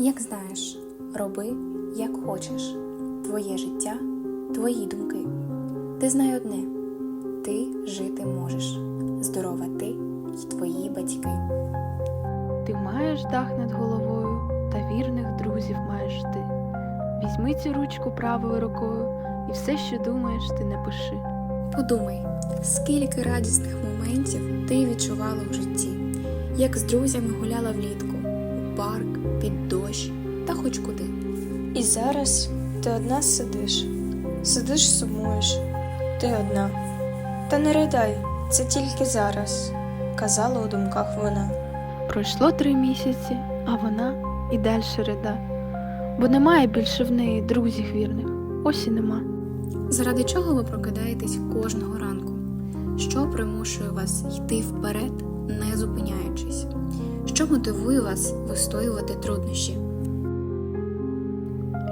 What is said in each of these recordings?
Як знаєш, роби, як хочеш. Твоє життя, твої думки. Ти знай одне: ти жити можеш. Здорова ти й твої батьки. Ти маєш дах над головою та вірних друзів маєш ти. Візьми цю ручку правою рукою і все, що думаєш, ти напиши. Подумай, скільки радісних моментів ти відчувала в житті, як з друзями гуляла влітку, парк, під дощ та хоч куди. І зараз ти одна сидиш, сидиш, сумуєш, ти одна. Та не ридай, це тільки зараз, казала у думках вона. Пройшло три місяці, а вона і далі рида, бо немає більше в неї друзів вірних, ось і нема. Заради чого ви прокидаєтесь кожного ранку? Що примушує вас йти вперед, не зупиняючись? Що мотивує вас вистоювати труднощі?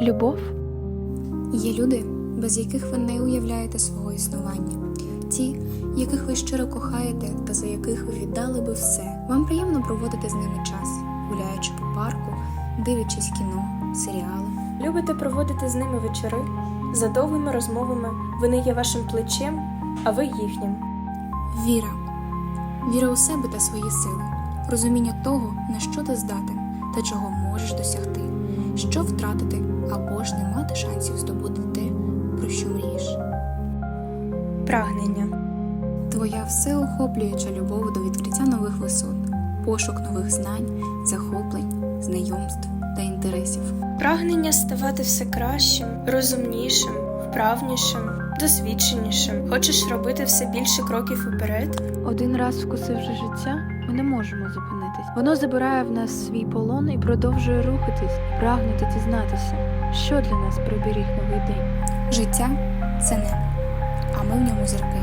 Любов Є люди, без яких ви не уявляєте свого існування, ті, яких ви щиро кохаєте та за яких ви віддали би все. Вам приємно проводити з ними час, гуляючи по парку, дивлячись кіно, серіали. Любите проводити з ними вечори, за довгими розмовами вони є вашим плечем, а ви їхнім. Віра. Віра у себе та свої сили, розуміння того, на що ти здатен та чого можеш досягти, що втратити або ж не мати шансів здобути те, про що мрієш. Прагнення. Твоя всеохоплююча любов до відкриття нових висот, пошук нових знань, захоплень, знайомств та інтересів. Прагнення ставати все кращим, розумнішим, вправнішим, досвідченішим. Хочеш робити все більше кроків уперед? один раз вкусивши життя, ми не можемо зупинитись. Воно забирає в нас свій полон і продовжує рухатись, прагнути дізнатися, що для нас приберіг новий день. Життя це небо, а ми в ньому зірки,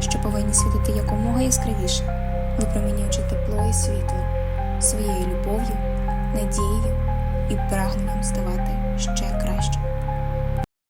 що повинні світити якомога яскравіше, випромінюючи тепло і світло, своєю любов'ю, надією і прагненням ставати ще краще.